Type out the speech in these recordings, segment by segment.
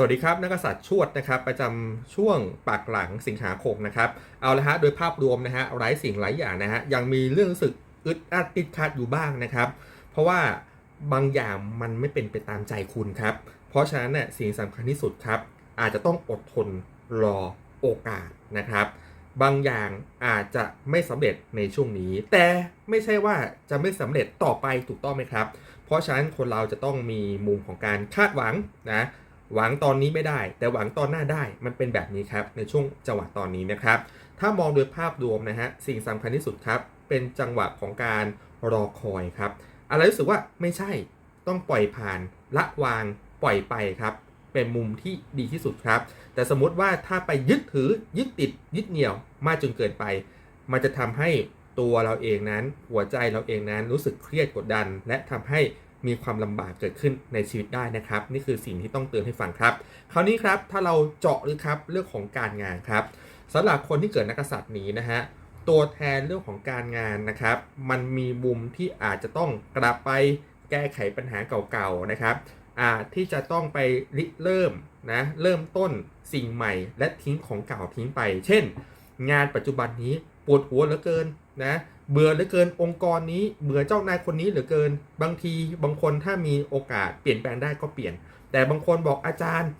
สวัสดีครับ นักษัตริย์ชวดนะครับ ประจำช่วงปากหลังสิงหาคมนะครับ เอาละฮะโดยภาพรวมนะฮะไร้สิ่งหลายอย่างนะฮะยังมีเรื่องรู้สึกอึดอัดติดขัดอยู่บ้างนะครับ เพราะว่าบางอย่างมันไม่เป็นไปตามใจคุณครับ เพราะฉะนั้นเนี่ยสิ่งสำคัญที่สุดครับ อาจจะต้องอดทนรอโอกาสนะครับ บางอย่างอาจจะไม่สำเร็จในช่วงนี้ แต่ไม่ใช่ว่าจะไม่สำเร็จต่อไปถูกต้องไหมครับ เพราะฉะนั้นคนเราจะต้องมีมุมของการคาดหวังนะ หวังตอนนี้ไม่ได้ แต่หวังตอนหน้าได้มันเป็นแบบนี้ครับในช่วงจังหวะตอนนี้นะครับ ถ้ามองโดยภาพรวมนะฮะสิ่งสำคัญที่สุดครับ เป็นจังหวะของการรอคอยครับ อะไรรู้สึกว่าไม่ใช่ต้องปล่อยผ่านละวางปล่อยไปครับ เป็นมุมที่ดีที่สุดครับ แต่สมมติว่าถ้าไปยึดถือยึดติดยึดเหนี่ยวมากจนเกินไป มันจะทำให้ตัวเราเองนั้น หัวใจเราเองนั้นรู้สึกเครียดกดดัน และทำให้ มีความลำบากเกิดขึ้นในชีวิตได้นะครับ นี่คือสิ่งที่ต้องเตือนให้ฟังครับ คราวนี้ครับถ้าเราเจาะหรือครับเรื่องของการงานครับสำหรับคนที่เกิดนักกษัตริย์นี้นะฮะตัวแทนเรื่องของการงานนะครับ มันมีมุมที่อาจจะต้องกลับไปแก้ไขปัญหาเก่าๆนะครับอาจที่จะต้องไปริเริ่มนะเริ่มต้นสิ่งใหม่และทิ้งของเก่าทิ้งไป เช่น งานปัจจุบันนี้ปวดหัวเหลือเกินนะ เบื่อเหลือเกินองค์กรนี้เบื่อเจ้านายคนนี้เหลือเกิน บางทีบางคนถ้ามีโอกาสเปลี่ยนแปลงได้ก็เปลี่ยน แต่บางคนบอกอาจารย์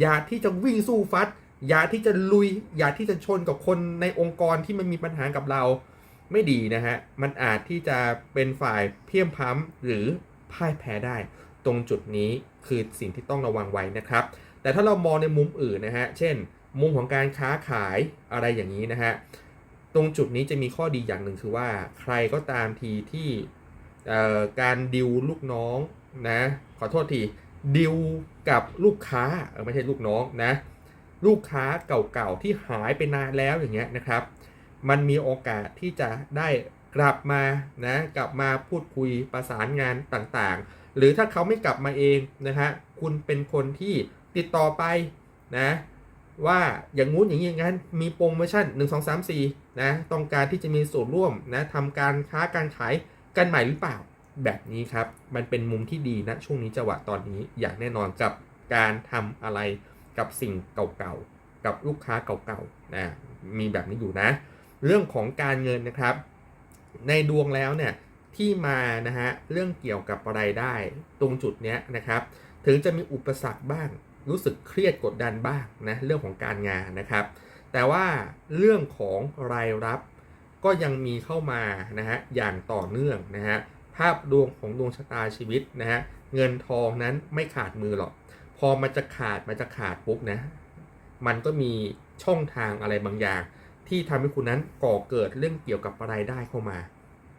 อย่าที่จะวิ่งสู้ฟัด อย่าที่จะลุย อย่าที่จะชนกับคนในองค์กรที่มันมีปัญหากับเราไม่ดีนะฮะ มันอาจที่จะเป็นฝ่ายเพี้ยมพ้ำหรือพ่ายแพ้ได้ ตรงจุดนี้คือสิ่งที่ต้องระวังไว้นะครับ แต่ถ้าเรามองในมุมอื่นนะฮะ เช่น มุมของการค้าขายอะไรอย่างนี้นะฮะ ตรงจุดนี้จะมีข้อดีอย่างหนึ่งคือว่าใครก็ตามทีที่การดิวลูกน้องนะขอโทษทีดิวกับลูกค้าไม่ใช่ลูกน้องนะลูกค้าเก่าๆที่หายไปนานแล้วอย่างเงี้ยนะครับ มันมีโอกาสที่จะได้กลับมานะกลับมาพูดคุยประสานงานต่างๆ หรือถ้าเขาไม่กลับมาเองนะฮะคุณเป็นคนที่ติดต่อไปนะว่าอย่างงู้นอย่างนี้อย่างนั้นมีโปรโมชั่น 1 2 3 4 นะต้องการที่จะมีส่วนร่วมนะทำการค้าการขายกันใหม่หรือเปล่า แบบนี้ครับ มันเป็นมุมที่ดีนะช่วงนี้จังหวะตอนนี้อย่างแน่นอนกับการทำอะไรกับสิ่งเก่าๆ กับลูกค้าเก่าๆนะมีแบบนี้อยู่นะ เรื่องของการเงินนะครับ ในดวงแล้วเนี่ยที่มานะฮะเรื่องเกี่ยวกับรายได้ตรงจุดเนี้ยนะครับ ถึงจะมีอุปสรรคบ้างรู้สึกเครียดกดดันบ้างนะเรื่องของการงานนะครับ แต่ว่าเรื่องของรายรับก็ยังมีเข้ามานะฮะอย่างต่อเนื่องนะฮะภาพดวงของดวงชะตาชีวิตนะฮะเงินทองนั้นไม่ขาดมือหรอก พอมันจะขาดมันจะขาดปุ๊บนะมันก็มีช่องทางอะไรบางอย่าง ที่ทำให้คุณนั้นก่อเกิดเรื่องเกี่ยวกับรายได้เข้ามา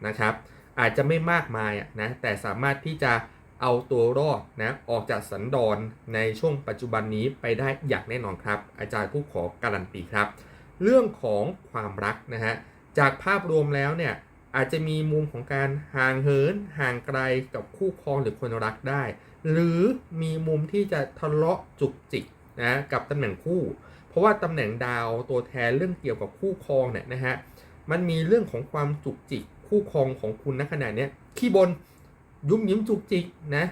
นะครับ อาจจะไม่มากมายนะแต่สามารถที่จะ เอาตัวรอดนะออกจากสันดอนในช่วงปัจจุบันนี้ไปได้อย่างแน่นอนครับ อาจารย์ผู้ขอการันตีครับ เรื่องของความรักนะฮะจากภาพรวมแล้วเนี่ยอาจจะมีมุมของการห่างเหินห่างไกลกับคู่ครองหรือคนรักได้ หรือมีมุมที่จะทะเลาะจุกจิกนะกับตำแหน่งคู่ เพราะว่าตำแหน่งดาวตัวแทนเรื่องเกี่ยวกับคู่ครองเนี่ยนะฮะมันมีเรื่องของความจุกจิกคู่ครองของคุณณขณะนี้ขี้บน ยุ่มยิ้มจุกจิกนะ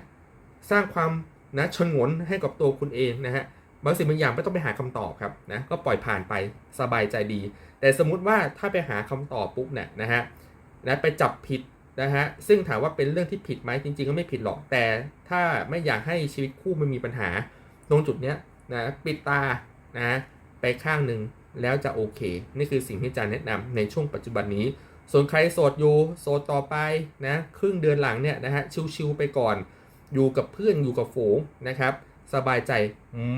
สร้างความนะชงนให้กับตัวคุณเองนะฮะบางสิ่งบางอย่างไม่ต้องไปหาคำตอบครับนะก็ปล่อยผ่านไปสบายใจดี แต่สมมุติว่าถ้าไปหาคำตอบปุ๊บเนี่ยนะฮะนะไปจับผิดนะฮะซึ่งถามว่าเป็นเรื่องที่ผิดไหมจริง ๆ ก็ไม่ผิดหรอกแต่ถ้าไม่อยากให้ชีวิตคู่มันมีปัญหาตรงจุดเนี้ยนะปิดตานะไปข้างหนึ่งแล้วจะโอเค นี่คือสิ่งที่อาจารย์แนะนำในช่วงปัจจุบันนี้ ส่วนใครโสดอยู่โสดต่อไปนะครึ่งเดือนหลังเนี่ยนะฮะชิวๆไปก่อน อยู่กับเพื่อนอยู่กับฝูงนะครับ สบายใจ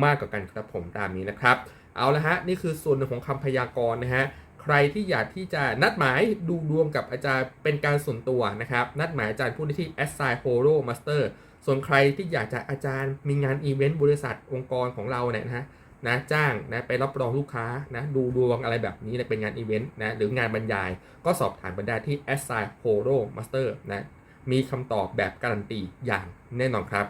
มากกว่ากันครับผมตามนี้นะครับ เอาละฮะนี่คือส่วนหนึ่งของคำพยากรณ์นะฮะใครที่อยากที่จะนัดหมายดูดวงกับอาจารย์เป็นการส่วนตัวนะครับ นัดหมายอาจารย์ผู้ที่ a s s i g n Horo Master ส่วนใครที่อยากจะอาจารย์มีงานอีเวนต์บริษัทองค์กรของเราเนี่ยนะฮะ นะจ้างนะไปรับรองลูกค้านะดูดวงอะไรแบบนี้นะเป็นงานอีเวนต์นะหรืองานบรรยาย ก็สอบถามมาได้ที่ a s s i g n p o r o Master นะมีคำตอบแบบการันตีอย่างแน่นอนครับ